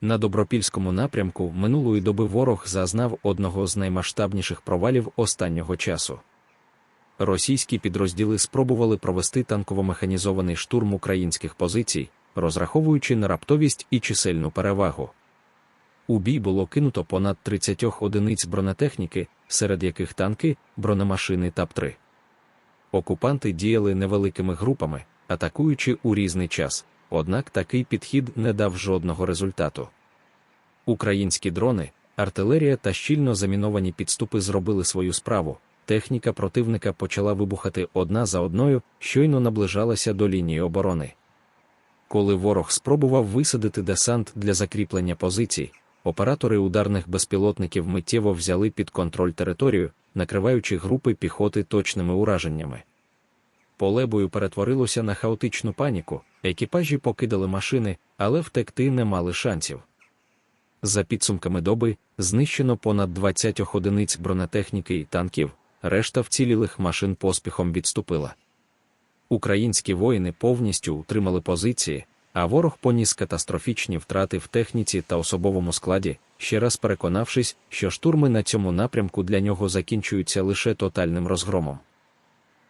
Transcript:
На добропільському напрямку минулої доби ворог зазнав одного з наймасштабніших провалів останнього часу. Російські підрозділи спробували провести танково-механізований штурм українських позицій, розраховуючи на раптовість і чисельну перевагу. У бій було кинуто понад 30 одиниць бронетехніки, серед яких танки, бронемашини та птри. Окупанти діяли невеликими групами, атакуючи у різний час, однак такий підхід не дав жодного результату. Українські дрони, артилерія та щільно заміновані підступи зробили свою справу. Техніка противника почала вибухати одна за одною, щойно наближалася до лінії оборони. Коли ворог спробував висадити десант для закріплення позицій, оператори ударних безпілотників миттєво взяли під контроль територію, накриваючи групи піхоти точними ураженнями. Поле бою перетворилося на хаотичну паніку, екіпажі покидали машини, але втекти не мали шансів. За підсумками доби знищено понад 20 одиниць бронетехніки і танків, решта вцілілих машин поспіхом відступила. Українські воїни повністю утримали позиції, а ворог поніс катастрофічні втрати в техніці та особовому складі, ще раз переконавшись, що штурми на цьому напрямку для нього закінчуються лише тотальним розгромом.